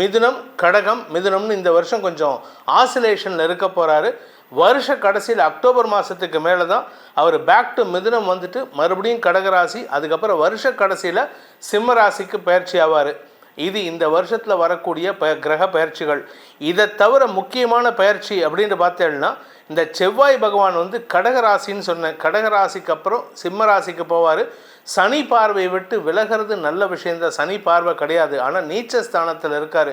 மிதுனம் கடகம் மிதுனம்னு இந்த வருஷம் கொஞ்சம் ஆசிலேஷனில் இருக்க போகிறாரு வருஷ கடைசியில் அக்டோபர் மாதத்துக்கு மேலே தான் அவர் பேக் டு மிதுனம் வந்துட்டு மறுபடியும் கடகராசி அதுக்கப்புறம் வருஷ கடைசியில் சிம்ம ராசிக்கு பயிற்சி ஆவார். இது இந்த வருஷத்தில் வரக்கூடிய ப கிரக பயிற்சிகள். இதை தவிர முக்கியமான பயிற்சி அப்படின்னு பார்த்தேன்னா இந்த செவ்வாய் பகவான் வந்து கடகராசின்னு சொன்னேன் கடகராசிக்கு அப்புறம் சிம்ம ராசிக்கு போவார். சனி பார்வையை விட்டு விலகிறது நல்ல விஷயந்தான் சனி பார்வை கிடையாது. ஆனால் நீச்ச ஸ்தானத்தில் இருக்கார்.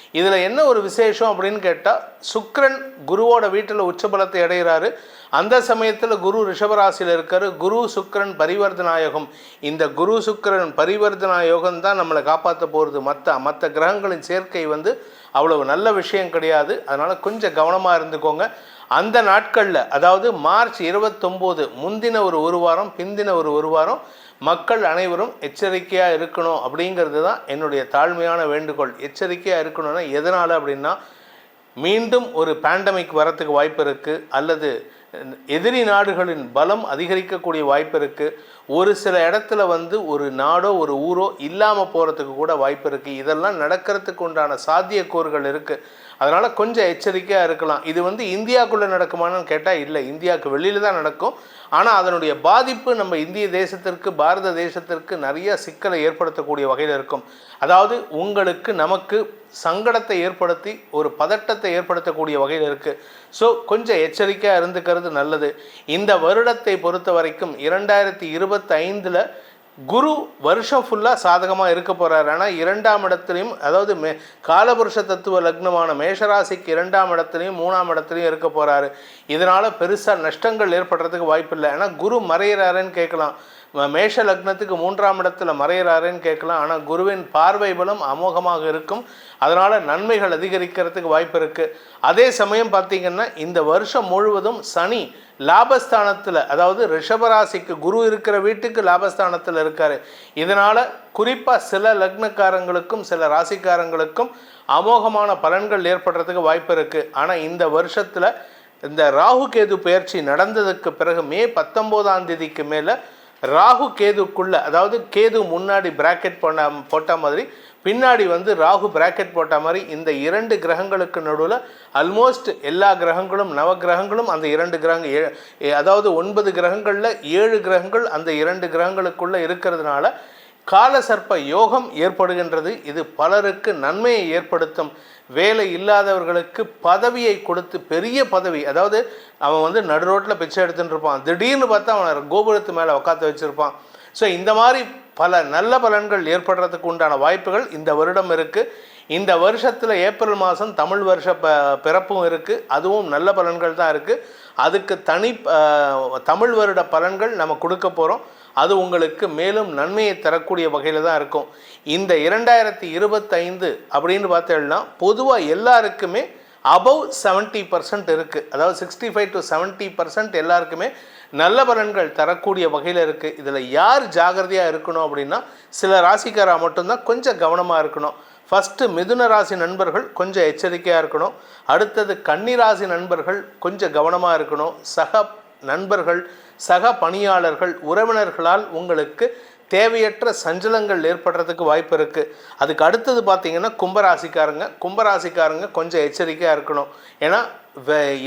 இதில் என்ன ஒரு விசேஷம் அப்படின்னு கேட்டால் சுக்ரன் குருவோட வீட்டில் உச்சபலத்தை அடைகிறாரு. அந்த சமயத்தில் குரு ரிஷபராசியில் இருக்கார். குரு சுக்ரன் பரிவர்த்தனாயோகம் இந்த குரு சுக்கரன் பரிவர்த்தனாயோகம் தான் நம்மளை காப்பாற்ற போகிறது மற்ற மற்ற கிரகங்களின் சேர்க்கை வந்து அவ்வளவு நல்ல விஷயம் கிடையாது. அதனால் கொஞ்சம் கவனமாக இருந்துக்கோங்க. அந்த நாட்களில் அதாவது மார்ச் இருபத்தொம்போது முந்தின ஒரு ஒரு வாரம் பிந்தின ஒரு ஒரு வாரம் மக்கள் அனைவரும் எச்சரிக்கையாக இருக்கணும் அப்படிங்கிறது தான் என்னுடைய தாழ்மையான வேண்டுகோள். எச்சரிக்கையாக இருக்கணும்னா எதனால் அப்படின்னா மீண்டும் ஒரு பேண்டமிக் வரத்துக்கு வாய்ப்பு இருக்குது அல்லது எதிரி நாடுகளின் பலம் அதிகரிக்கக்கூடிய வாய்ப்பு இருக்குது ஒரு சில இடத்துல வந்து ஒரு நாடோ ஒரு ஊரோ இல்லாமல் போகிறதுக்கு கூட வாய்ப்பு இருக்குது இதெல்லாம் நடக்கிறதுக்கு உண்டான சாத்தியக்கூறுகள் இருக்குது அதனால் கொஞ்சம் எச்சரிக்கையாக இருக்கலாம். இது வந்து இந்தியாவுக்குள்ளே நடக்குமான்னு கேட்டால் இல்லை. இந்தியாவுக்கு வெளியில் தான் நடக்கும். ஆனால் அதனுடைய பாதிப்பு நம்ம இந்திய தேசத்திற்கு பாரத தேசத்திற்கு நிறைய சிக்கலை ஏற்படுத்தக்கூடிய வகையில் இருக்கும். அதாவது உங்களுக்கு நமக்கு சங்கடத்தை ஏற்படுத்தி ஒரு பதட்டத்தை ஏற்படுத்தக்கூடிய வகையில் இருக்குது ஸோ கொஞ்சம் எச்சரிக்கையாக இருந்துக்கிறது நல்லது. இந்த வருடத்தை பொறுத்த வரைக்கும் இரண்டாயிரத்தி இருபத்தைந்தில் குரு வருஷம் ஃபுல்லாக சாதகமாக இருக்க போகிறார் ஆனால் இரண்டாம் இடத்துலையும் அதாவது மே காலபுருஷ தத்துவ லக்னமான மேஷராசிக்கு இரண்டாம் இடத்துலையும் மூணாம் இடத்துலையும் இருக்க போகிறாரு இதனால் பெருசாக நஷ்டங்கள் ஏற்படுறதுக்கு வாய்ப்பில்லை. ஏன்னா குரு மறையிறாருன்னு கேட்கலாம். மேஷ லக்னத்துக்கு மூன்றாம் இடத்துல மறையிறாருன்னு கேட்கலாம். ஆனால் குருவின் பார்வை பலம் அமோகமாக இருக்கும். அதனால் நன்மைகள் அதிகரிக்கிறதுக்கு வாய்ப்பு இருக்குது அதே சமயம் பார்த்தீங்கன்னா இந்த வருஷம் முழுவதும் சனி லாபஸ்தானத்தில் அதாவது ரிஷபராசிக்கு குரு இருக்கிற வீட்டுக்கு லாபஸ்தானத்தில் இருக்கார். இதனால் குறிப்பாக சில லக்னக்காரங்களுக்கும் சில ராசிக்காரங்களுக்கும் அமோகமான பலன்கள் ஏற்படுறதுக்கு வாய்ப்பு இருக்குது ஆனால் இந்த வருஷத்தில் இந்த ராகு கேது பயிற்சி நடந்ததுக்கு பிறகு மே பத்தொம்போதாம் தேதிக்கு மேலே ராகு கேதுக்குள்ள அதாவது கேது முன்னாடி பிராக்கெட் போட்ட போட்ட மாதிரி பின்னாடி வந்து ராகு பிராக்கெட் போட்ட மாதிரி இந்த இரண்டு கிரகங்களுக்கு நடுவில் அல்மோஸ்ட் எல்லா கிரகங்களும் நவ கிரகங்களும் அந்த இரண்டு கிரகங்கள் ஏ- ஏ- அதாவது ஒன்பது கிரகங்களில் ஏழு கிரகங்கள் அந்த இரண்டு கிரகங்களுக்குள்ளே இருக்கிறதுனால காலசர்ப்ப யோகம் ஏற்படுகின்றது. இது பலருக்கு நன்மையை ஏற்படுத்தும். வேலை இல்லாதவர்களுக்கு பதவியை கொடுத்து பெரிய பதவி அதாவது அவன் வந்து நடு ரோட்டில் பிச்சை எடுத்துட்டு இருப்பான். திடீர்னு பார்த்தா அவனை கோபுரத்து மேலே உட்காந்து வச்சுருப்பான். ஸோ இந்த மாதிரி பல நல்ல பலன்கள் ஏற்படுறதுக்கு உண்டான வாய்ப்புகள் இந்த வருடம் இருக்குது இந்த வருஷத்தில் ஏப்ரல் மாதம் தமிழ் வருஷ ப பிறப்பும் இருக்குது அதுவும் நல்ல பலன்கள் தான் இருக்குது அதுக்கு தனி தமிழ் வருட பலன்கள் நம்ம கொடுக்க போகிறோம் அது உங்களுக்கு மேலும் நன்மையை தரக்கூடிய வகையில் தான் இருக்கும். இந்த இரண்டாயிரத்தி இருபத்தைந்து அப்படின்னு பார்த்தோம்னா பொதுவாக எல்லாருக்குமே அபவ் செவன்ட்டி பர்சன்ட் இருக்குது அதாவது sixty five to seventy percent எல்லாருக்குமே நல்ல பலன்கள் தரக்கூடிய வகையில் இருக்குது இதில் யார் ஜாகிரதையாக இருக்கணும் அப்படின்னா சில ராசிக்காரா மட்டும்தான் கொஞ்சம் கவனமாக இருக்கணும். ஃபஸ்ட்டு மிதுன ராசி நண்பர்கள் கொஞ்சம் எச்சரிக்கையாக இருக்கணும். அடுத்தது கன்னி ராசி நண்பர்கள் கொஞ்சம் கவனமாக இருக்கணும். சக நண்பர்கள் சக பணியாளர்கள் உறவினர்களால் உங்களுக்கு தேவையற்ற சஞ்சலங்கள் ஏற்படுறதுக்கு வாய்ப்பு இருக்குது அதுக்கு அடுத்தது பார்த்தீங்கன்னா கும்பராசிக்காரங்க. கும்பராசிக்காரங்க கொஞ்சம் எச்சரிக்கையாக இருக்கணும். ஏன்னா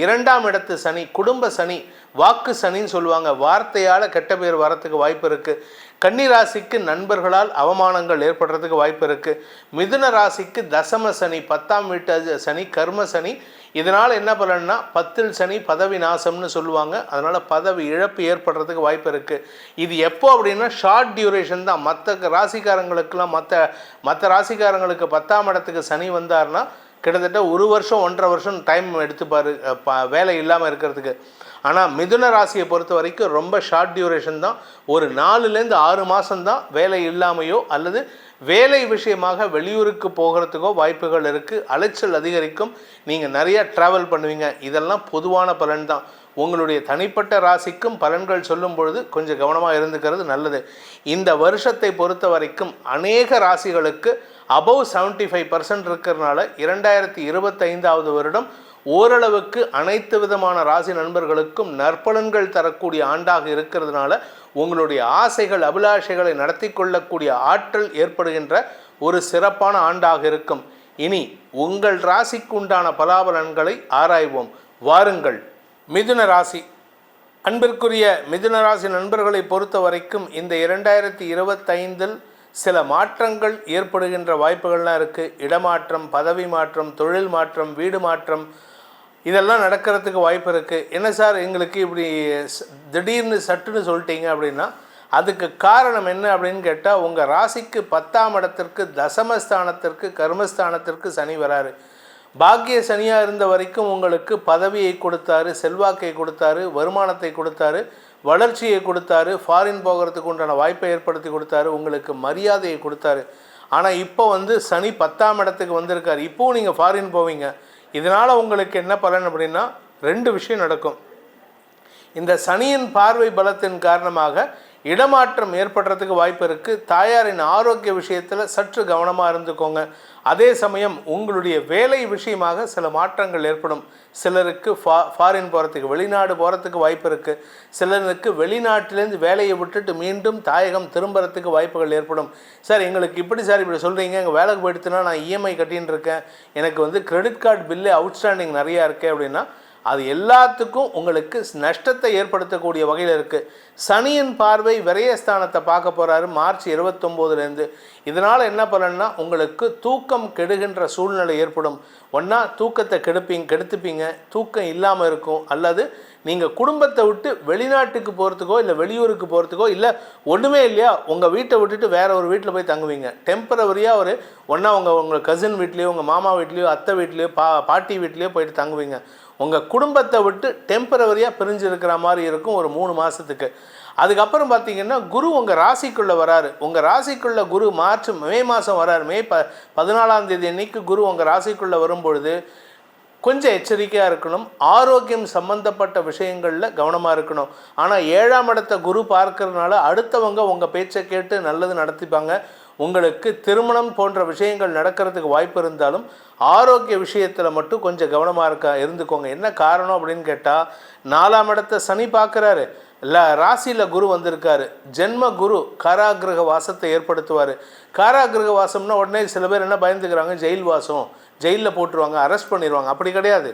இரண்டாம் இடத்து சனி குடும்ப சனி வாக்கு சனின்னு சொல்லுவாங்க. வார்த்தையால் கெட்ட பேர் வரத்துக்கு வாய்ப்பு இருக்குது கன்னி ராசிக்கு நண்பர்களால் அவமானங்கள் ஏற்படுறதுக்கு வாய்ப்பு இருக்குது மிதுன ராசிக்கு தசம சனி பத்தாம் வீட்டு சனி கர்ம சனி இதனால் என்ன பலன்னா பத்தில் சனி பதவி நாசம்னு சொல்லுவாங்க. அதனால் பதவி இழப்பு ஏற்படுறதுக்கு வாய்ப்பு இருக்குது இது எப்போ அப்படின்னா ஷார்ட் டியூரேஷன் தான். மற்ற ராசிக்காரங்களுக்கெல்லாம் மற்ற மற்ற ராசிக்காரங்களுக்கு பத்தாம் இடத்துக்கு சனி வந்தார்னா கிட்டத்தட்ட ஒரு வருஷம் ஒன்றரை வருஷம் டைம் எடுத்துப்பார். வேலை இல்லாமல் இருக்கிறதுக்கு. ஆனால் மிதுன ராசியை பொறுத்த வரைக்கும் ரொம்ப ஷார்ட் டியூரேஷன் தான். ஒரு நாலுலேருந்து ஆறு மாதம்தான் வேலை இல்லாமையோ அல்லது வேலை விஷயமாக வெளியூருக்கு போகிறதுக்கோ வாய்ப்புகள் இருக்குது அலைச்சல் அதிகரிக்கும். நீங்கள் நிறையா ட்ராவல் பண்ணுவீங்க. இதெல்லாம் பொதுவான பலன் தான். உங்களுடைய தனிப்பட்ட ராசிக்கும் பலன்கள் சொல்லும் பொழுது கொஞ்சம் கவனமாக இருந்துக்கிறது நல்லது. இந்த வருஷத்தை பொறுத்த வரைக்கும் அநேக ராசிகளுக்கு அபவ் 75% ஃபைவ் பர்சன்ட் இருக்கிறதுனால இரண்டாயிரத்தி இருபத்தைந்தாவது வருடம் ஓரளவுக்கு அனைத்து விதமான ராசி நண்பர்களுக்கும் நற்பலன்கள் தரக்கூடிய ஆண்டாக இருக்கிறதுனால உங்களுடைய ஆசைகள் அபிலாஷைகளை நடத்தி கொள்ளக்கூடிய ஆற்றல் ஏற்படுகின்ற ஒரு சிறப்பான ஆண்டாக இருக்கும். இனி உங்கள் ராசிக்கு உண்டான பலாபலன்களை ஆராய்வோம். வாருங்கள். மிதுன ராசி. அன்பிற்குரிய மிதுன ராசி நண்பர்களை பொறுத்த வரைக்கும் இந்த இரண்டாயிரத்தி இருபத்தைந்தில் சில மாற்றங்கள் ஏற்படுகின்ற வாய்ப்புகள்லாம் இருக்குது இடமாற்றம் பதவி மாற்றம் தொழில் மாற்றம் வீடு மாற்றம் இதெல்லாம் நடக்கிறதுக்கு வாய்ப்பு இருக்குது என்ன சார் எங்களுக்கு இப்படி திடீர்னு சட்டுன்னு சொல்லிட்டீங்க அப்படின்னா அதுக்கு காரணம் என்ன அப்படின்னு கேட்டால் உங்கள் ராசிக்கு பத்தாம் இடத்திற்கு தசமஸ்தானத்திற்கு கர்மஸ்தானத்திற்கு சனி வராரு. பாக்கிய சனியாக இருந்த வரைக்கும் உங்களுக்கு பதவியை கொடுத்தாரு செல்வாக்கை கொடுத்தாரு வருமானத்தை கொடுத்தாரு வளர்ச்சியை கொடுத்தாரு ஃபாரின் போகிறதுக்கு உண்டான வாய்ப்பை ஏற்படுத்தி கொடுத்தாரு உங்களுக்கு மரியாதையை கொடுத்தாரு. ஆனால் இப்போ வந்து சனி பத்தாம் இடத்துக்கு வந்திருக்காரு. இப்போவும் நீங்கள் ஃபாரின் போவீங்க. இதனால் உங்களுக்கு என்ன பலன் அப்படின்னா ரெண்டு விஷயம் நடக்கும். இந்த சனியின் பார்வை பலத்தின் காரணமாக இடமாற்றம் ஏற்படுறதுக்கு வாய்ப்பு இருக்குது தாயாரின் ஆரோக்கிய விஷயத்தில் சற்று கவனமாக இருந்துக்கோங்க. அதே சமயம் உங்களுடைய வேலை விஷயமாக சில மாற்றங்கள் ஏற்படும். சிலருக்கு ஃபா ஃபாரின் போகிறதுக்கு வெளிநாடு போகிறதுக்கு வாய்ப்பு இருக்குது சிலருக்கு வெளிநாட்டிலேருந்து வேலையை விட்டுட்டு மீண்டும் தாயகம் திரும்புறதுக்கு வாய்ப்புகள் ஏற்படும். சார் எங்களுக்கு இப்படி சார் இப்படி சொல்கிறீங்க எங்கள் வேலைக்கு போயிடுத்துனா நான் இஎம்ஐ கட்டின்னு இருக்கேன். எனக்கு வந்து கிரெடிட் கார்டு பில்லு அவுட்ஸ்டாண்டிங் நிறையா இருக்கேன் அப்படின்னா அது எல்லாத்துக்கும் உங்களுக்கு நஷ்டத்தை ஏற்படுத்தக்கூடிய வகையில் இருக்குது சனியின் பார்வை விரயஸ்தானத்தை பார்க்க போகிறாரு மார்ச் இருபத்தொம்போதுலேருந்து. இதனால் என்ன பலன்னா உங்களுக்கு தூக்கம் கெடுகின்ற சூழ்நிலை ஏற்படும். ஒன்றா தூக்கத்தை கெடுப்பீங்க கெடுத்துப்பீங்க. தூக்கம் இல்லாமல் இருக்கும். அல்லது நீங்கள் குடும்பத்தை விட்டு வெளிநாட்டுக்கு போகிறதுக்கோ இல்லை வெளியூருக்கு போகிறதுக்கோ இல்லை ஒன்றுமே இல்லையா உங்கள் வீட்டை விட்டுட்டு வேற ஒரு வீட்டில் போய் தங்குவீங்க. டெம்பரவரியாக ஒரு ஒன்றா உங்கள் உங்கள் கசின் வீட்லேயோ உங்கள் மாமா வீட்லேயோ அத்தை வீட்லேயோ பா பாட்டி வீட்லேயோ போயிட்டு தங்குவீங்க. உங்கள் குடும்பத்தை விட்டு டெம்பரவரியாக பிரிஞ்சிருக்கிற மாதிரி இருக்கும் ஒரு மூணு மாதத்துக்கு அதுக்கப்புறம் பார்த்தீங்கன்னா குரு உங்கள் ராசிக்குள்ளே வராரு. உங்கள் ராசிக்குள்ளே குரு மார்ச் மே மாதம் வராரு. மே ப பதினாலாம் தேதி அன்னைக்கு குரு உங்கள் ராசிக்குள்ளே வரும்பொழுது கொஞ்சம் எச்சரிக்கையாக இருக்கணும். ஆரோக்கியம் சம்பந்தப்பட்ட விஷயங்களில் கவனமாக இருக்கணும். ஆனால் ஏழாம் இடத்த குரு பார்க்கறதுனால அடுத்தவங்க உங்கள் பேச்சை கேட்டு நல்லது நடத்திப்பாங்க. உங்களுக்கு திருமணம் போன்ற விஷயங்கள் நடக்கிறதுக்கு வாய்ப்பு இருந்தாலும் ஆரோக்கிய விஷயத்தில் மட்டும் கொஞ்சம் கவனமாக இருக்க இருந்துக்கோங்க. என்ன காரணம் அப்படின்னு கேட்டால் நாலாம் இடத்த சனி பார்க்குறாரு. இல்லை ராசியில் குரு வந்திருக்காரு. ஜென்ம குரு காராகிரக வாசத்தை ஏற்படுத்துவார். காராகிரக வாசம்னா உடனே சில பேர் என்ன பயந்துக்கிறாங்க? ஜெயில் வாசம். ஜெயிலில் போட்டுருவாங்க அரெஸ்ட் பண்ணிடுவாங்க அப்படி கிடையாது.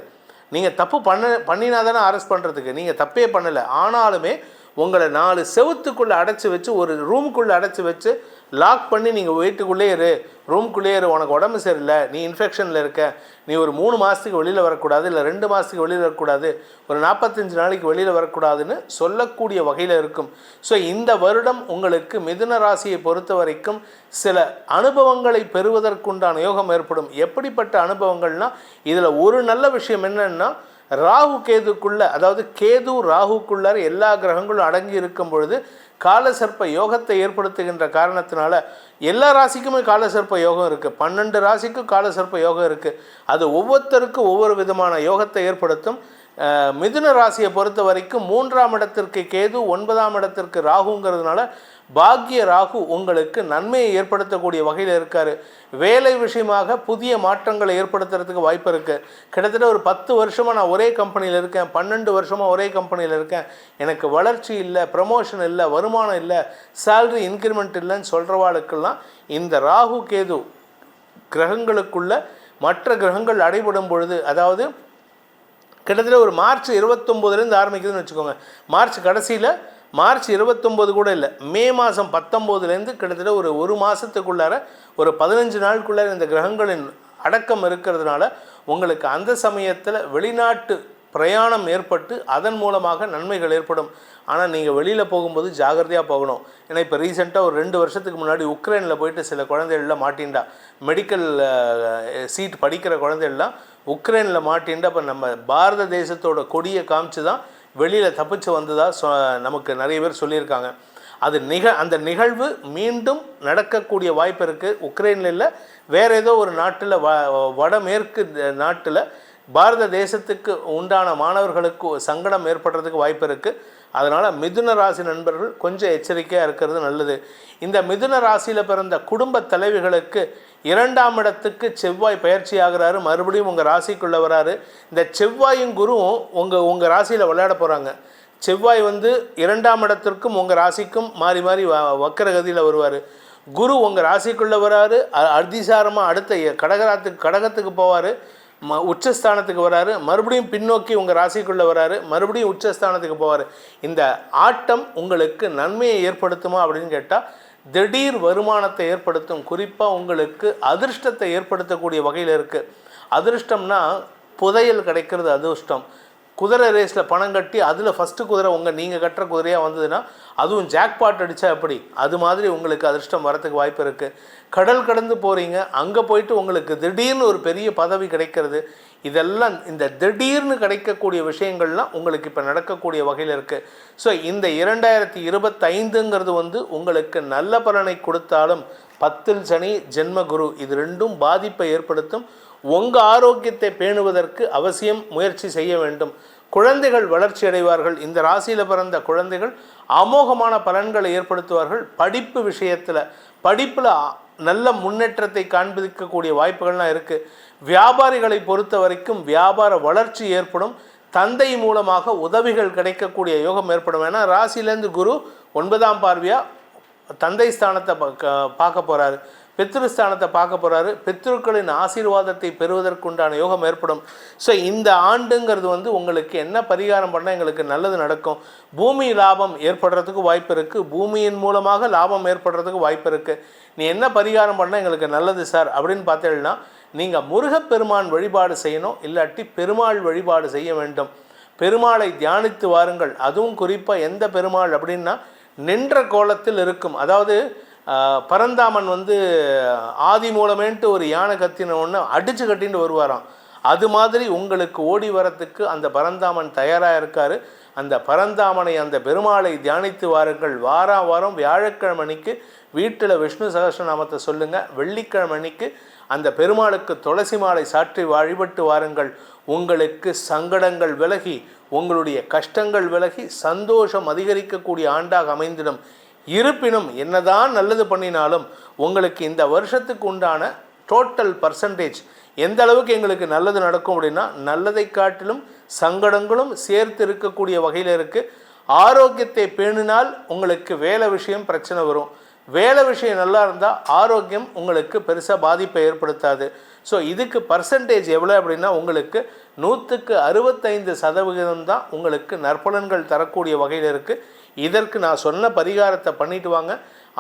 நீங்கள் தப்பு பண்ண பண்ணினா தானே அரெஸ்ட் பண்ணுறதுக்கு நீங்கள் தப்பே பண்ணலை. ஆனாலுமே உங்களை நாலு செவுத்துக்குள்ளே அடைச்சி வச்சு ஒரு ரூமுக்குள்ளே அடைச்சி வச்சு லாக் பண்ணி நீங்கள் வீட்டுக்குள்ளே இரு. ரூம்குள்ளே இரு. உனக்கு உடம்பு சரியில்லை. நீ இன்ஃபெக்ஷனில் இருக்க. நீ ஒரு மூணு மாதத்துக்கு வெளியில் வரக்கூடாது இல்லை ரெண்டு மாதத்துக்கு வெளியில் வரக்கூடாது ஒரு நாற்பத்தஞ்சு நாளைக்கு வெளியில் வரக்கூடாதுன்னு சொல்லக்கூடிய வகையில் இருக்கும். ஸோ இந்த வருடம் உங்களுக்கு மிதுன ராசியை பொறுத்த வரைக்கும் சில அனுபவங்களை பெறுவதற்குண்டான யோகம் ஏற்படும். எப்படிப்பட்ட அனுபவங்கள்னால் இதில் ஒரு நல்ல விஷயம் என்னென்னா ராகு கேதுக்குள்ள அதாவது கேது ராகுக்குள்ளார் எல்லா கிரகங்களும் அடங்கி இருக்கும் பொழுது காலசர்ப்ப யோகத்தை ஏற்படுத்துகின்ற காரணத்தினால எல்லா ராசிக்குமே காலசர்ப்ப யோகம் இருக்குது பன்னெண்டு ராசிக்கும் காலசர்ப்ப யோகம் இருக்குது அது ஒவ்வொருத்தருக்கும் ஒவ்வொரு விதமான யோகத்தை ஏற்படுத்தும். மிதுன ராசியை பொறுத்த வரைக்கும் மூன்றாம் இடத்திற்கு கேது ஒன்பதாம் இடத்திற்கு ராகுங்கிறதுனால பாக்ய ராகு உங்களுக்கு நன்மையை ஏற்படுத்தக்கூடிய வகையில் இருக்கார். வேலை விஷயமாக புதிய மாற்றங்களை ஏற்படுத்துறதுக்கு வாய்ப்பு இருக்குது கிட்டத்தட்ட ஒரு பத்து வருஷமாக நான் ஒரே கம்பெனியில் இருக்கேன். பன்னெண்டு வருஷமாக ஒரே கம்பெனியில் இருக்கேன். எனக்கு வளர்ச்சி இல்லை ப்ரமோஷன் இல்லை வருமானம் இல்லை சேல்ரி இன்க்ரிமெண்ட் இல்லைன்னு சொல்கிறவாளுக்கெல்லாம் இந்த ராகு கேது கிரகங்களுக்குள்ள மற்ற கிரகங்கள் அடைபடும் பொழுது அதாவது கிட்டத்தட்ட ஒரு மார்ச் இருபத்தொம்போதுலேருந்து ஆரம்பிக்குதுன்னு வச்சுக்கோங்க. மார்ச் கடைசியில் மார்ச் இருபத்தொம்போது கூட இல்லை மே மாதம் பத்தொம்போதுலேருந்து கிட்டத்தட்ட ஒரு ஒரு மாதத்துக்குள்ளார ஒரு பதினஞ்சு நாளுக்குள்ளார இந்த கிரகங்களின் அடக்கம் இருக்கிறதுனால உங்களுக்கு அந்த சமயத்தில் வெளிநாட்டு பிரயாணம் ஏற்பட்டு அதன் மூலமாக நன்மைகள் ஏற்படும். ஆனால் நீங்கள் வெளியில் போகும்போது ஜாகிரதையாக போகணும். ஏன்னா இப்போ ரீசெண்டாக ஒரு ரெண்டு வருஷத்துக்கு முன்னாடி உக்ரைனில் போயிட்டு சில குழந்தைகள்லாம் மாட்டின்டா மெடிக்கல் சீட் படிக்கிற குழந்தைகள்லாம் உக்ரைனில் மாட்டின்ட்டு அப்போ நம்ம பாரத தேசத்தோட கொடியை காமிச்சு தான் வெளியில் தப்பிச்சு வந்ததாக சொ நமக்கு நிறைய பேர் சொல்லியிருக்காங்க. அது நிக அந்த நிகழ்வு மீண்டும் நடக்கக்கூடிய வாய்ப்பு இருக்குது உக்ரைனில் இல்லை வேறு ஏதோ ஒரு நாட்டில் வ வடமேற்கு நாட்டில் பாரத தேசத்துக்கு உண்டான மாணவர்களுக்கு சங்கடம் ஏற்படுறதுக்கு வாய்ப்பு இருக்குது அதனால் மிதுன ராசி நண்பர்கள் கொஞ்சம் எச்சரிக்கையாக இருக்கிறது நல்லது. இந்த மிதுன ராசியில் பிறந்த குடும்ப தலைவிகளுக்கு இரண்டாம் இடத்துக்கு செவ்வாய் பயிற்சி ஆகிறாரு. மறுபடியும் உங்கள் ராசிக்குள்ளே வராரு. இந்த செவ்வாயும் குருவும் உங்கள் உங்கள் ராசியில் விளையாட போகிறாங்க செவ்வாய் வந்து இரண்டாம் இடத்திற்கும் உங்கள் ராசிக்கும் மாறி மாறி வ வக்கரகதியில் வருவார். குரு உங்கள் ராசிக்குள்ளே வராரு. அதிசாரமாக அடுத்த கடகராத்துக்கு கடகத்துக்கு போவார். ம உச்சஸ்தானத்துக்கு வராரு. மறுபடியும் பின்னோக்கி உங்கள் ராசிக்குள்ளே வராரு. மறுபடியும் உச்சஸ்தானத்துக்கு போவார். இந்த ஆட்டம் உங்களுக்கு நன்மையை ஏற்படுத்துமா அப்படின்னு கேட்டால் திடீர் வருமானத்தை ஏற்படுத்தும். குறிப்பாக உங்களுக்கு அதிர்ஷ்டத்தை ஏற்படுத்தக்கூடிய வகையில் இருக்குது அதிர்ஷ்டம்னா புதையல் கிடைக்கிறது அதிர்ஷ்டம். குதிரை ரேஸில் பணம் கட்டி அதில் ஃபஸ்ட்டு குதிரை உங்கள் நீங்கள் கட்டுற குதிரையாக வந்ததுன்னா அதுவும் ஜாக்பாட் அடித்தா எப்படி? அது மாதிரி உங்களுக்கு அதிர்ஷ்டம் வரத்துக்கு வாய்ப்பு இருக்குது கடல் கடந்து போகிறீங்க அங்கே போயிட்டு உங்களுக்கு திடீர்னு ஒரு பெரிய பதவி கிடைக்கிறது. இதெல்லாம் இந்த திடீர்னு கிடைக்கக்கூடிய விஷயங்கள்லாம் உங்களுக்கு இப்போ நடக்கக்கூடிய வகையில் இருக்குது ஸோ இந்த இரண்டாயிரத்தி இருபத்தைந்துங்கிறது வந்து உங்களுக்கு நல்ல பலனை கொடுத்தாலும் பத்தில் சனி ஜென்ம குரு இது ரெண்டும் பாதிப்பை ஏற்படுத்தும். உங்கள் ஆரோக்கியத்தை பேணுவதற்கு அவசியம் முயற்சி செய்ய வேண்டும். குழந்தைகள் வளர்ச்சி அடைவார்கள். இந்த ராசியில் பிறந்த குழந்தைகள் அமோகமான பலன்களை ஏற்படுத்துவார்கள். படிப்பு விஷயத்தில் படிப்பில் நல்ல முன்னேற்றத்தை காண்பிக்கக்கூடிய வாய்ப்புகள்லாம் இருக்குது வியாபாரிகளை பொறுத்த வரைக்கும் வியாபார வளர்ச்சி ஏற்படும். தந்தை மூலமாக உதவிகள் கிடைக்கக்கூடிய யோகம் ஏற்படும். ஏன்னா ராசியிலேருந்து குரு ஒன்பதாம் பார்வையாக தந்தை ஸ்தானத்தை பார்க்க- பார்க்க போகிறாரு பித்ருஸ்தானத்தை பார்க்க போகிறாரு பித்ருக்களின் ஆசீர்வாதத்தை பெறுவதற்குண்டான யோகம் ஏற்படும். ஸோ இந்த ஆண்டுங்கிறது வந்து உங்களுக்கு என்ன பரிகாரம் பண்ணால் எங்களுக்கு நல்லது நடக்கும். பூமி லாபம் ஏற்படுறதுக்கு வாய்ப்பு இருக்குது பூமியின் மூலமாக லாபம் ஏற்படுறதுக்கு வாய்ப்பு இருக்குது நீ என்ன பரிகாரம் பண்ணால் எங்களுக்கு நல்லது சார் அப்படின்னு பார்த்தீங்கன்னா நீங்கள் முருகப்பெருமான் வழிபாடு செய்யணும். இல்லாட்டி பெருமாள் வழிபாடு செய்ய வேண்டும். பெருமாளை தியானித்து வாருங்கள். அதுவும் குறிப்பாக எந்த பெருமாள் அப்படின்னா நின்ற கோலத்தில் இருக்கும். அதாவது பரந்தாமன் வந்து ஆதி மூலமேன்ட்டு ஒரு யானை கத்தின ஒன்று அடித்து கட்டின்னு வருவாராம். அது மாதிரி உங்களுக்கு ஓடி வரத்துக்கு அந்த பரந்தாமன் தயாராக இருக்கார். அந்த பரந்தாமனை அந்த பெருமாளை தியானித்து வாருங்கள். வாரம் வாரம் வியாழக்கிழமை வீட்டில் விஷ்ணு சகஸ்ரநாமத்தை சொல்லுங்கள் வெள்ளிக்கிழமை அந்த பெருமாளுக்கு துளசி மாலை சாற்றி வழிபட்டு வாருங்கள். உங்களுக்கு சங்கடங்கள் விலகி உங்களுடைய கஷ்டங்கள் விலகி சந்தோஷம் அதிகரிக்கக்கூடிய ஆண்டாக அமைந்திடும். இருப்பினும் என்னதான் நல்லது பண்ணினாலும் உங்களுக்கு இந்த வருஷத்துக்கு உண்டான டோட்டல் பர்சன்டேஜ் எந்த அளவுக்கு எங்களுக்கு நல்லது நடக்கும் அப்படின்னா நல்லதை காட்டிலும் சங்கடங்களும் சேர்த்து இருக்கக்கூடிய வகையில் இருக்குது ஆரோக்கியத்தை பேணினால் உங்களுக்கு வேலை விஷயம் பிரச்சனை வரும். வேலை விஷயம் நல்லா இருந்தால் ஆரோக்கியம் உங்களுக்கு பெருசாக பாதிப்பை ஏற்படுத்தாது. ஸோ இதுக்கு பர்சன்டேஜ் எவ்வளோ அப்படின்னா உங்களுக்கு நூற்றுக்கு அறுபத்தைந்து சதவிகிதம் தான் உங்களுக்கு நற்பலன்கள் தரக்கூடிய வகையில் இருக்குது இதற்கு நான் சொன்ன பரிகாரத்தை பண்ணிட்டு வாங்க.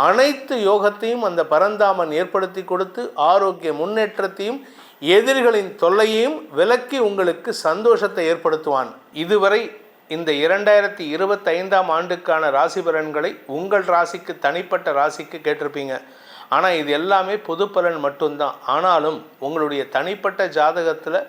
அனைத்து யோகத்தையும் அந்த பரந்தாமன் ஏற்படுத்தி கொடுத்து ஆரோக்கிய முன்னேற்றத்தையும் எதிரிகளின் தொல்லையையும் விலக்கி உங்களுக்கு சந்தோஷத்தை ஏற்படுத்துவான். இதுவரை இந்த இரண்டாயிரத்தி இருபத்தைந்தாம் ஆண்டுக்கான ராசி பலன்களை உங்கள் ராசிக்கு தனிப்பட்ட ராசிக்கு கேட்டிருப்பீங்க. ஆனால் இது எல்லாமே பொது பலன் மட்டும்தான். ஆனாலும் உங்களுடைய தனிப்பட்ட ஜாதகத்தில்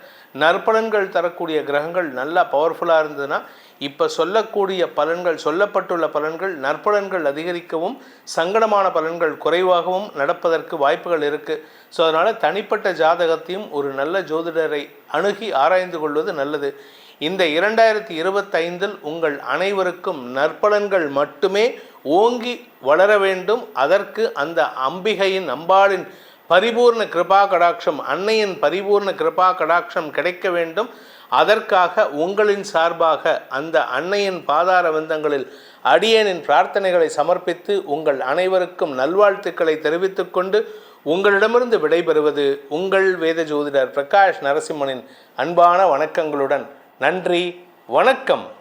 நற்பலன்கள் தரக்கூடிய கிரகங்கள் நல்லா பவர்ஃபுல்லாக இருந்ததுன்னா இப்போ சொல்லக்கூடிய பலன்கள் சொல்லப்பட்டுள்ள பலன்கள் நற்பலன்கள் அதிகரிக்கவும் சங்கடமான பலன்கள் குறைவாகவும் நடப்பதற்கு வாய்ப்புகள் இருக்குது ஸோ அதனால் தனிப்பட்ட ஜாதகத்தையும் ஒரு நல்ல ஜோதிடரை அணுகி ஆராய்ந்து கொள்வது நல்லது. இந்த இரண்டாயிரத்தி இருபத்தைந்தில் உங்கள் அனைவருக்கும் நற்பலன்கள் மட்டுமே ஓங்கி வளர வேண்டும். அதற்கு அந்த அம்பிகையின் அம்பாளின் பரிபூர்ண கிருபா கடாட்சம் அன்னையின் பரிபூர்ண கிருபா கடாட்சம் கிடைக்க வேண்டும். அதற்காக உங்களின் சார்பாக அந்த அன்னையின் பாதார வந்தங்களில் அடியேனின் பிரார்த்தனைகளை சமர்ப்பித்து உங்கள் அனைவருக்கும் நல்வாழ்த்துக்களை தெரிவித்துக்கொண்டு உங்களிடமிருந்து விடைபெறுவது உங்கள் வேத ஜோதிடர் பிரகாஷ் நரசிம்மனின் அன்பான வணக்கங்களுடன். நன்றி வணக்கம்.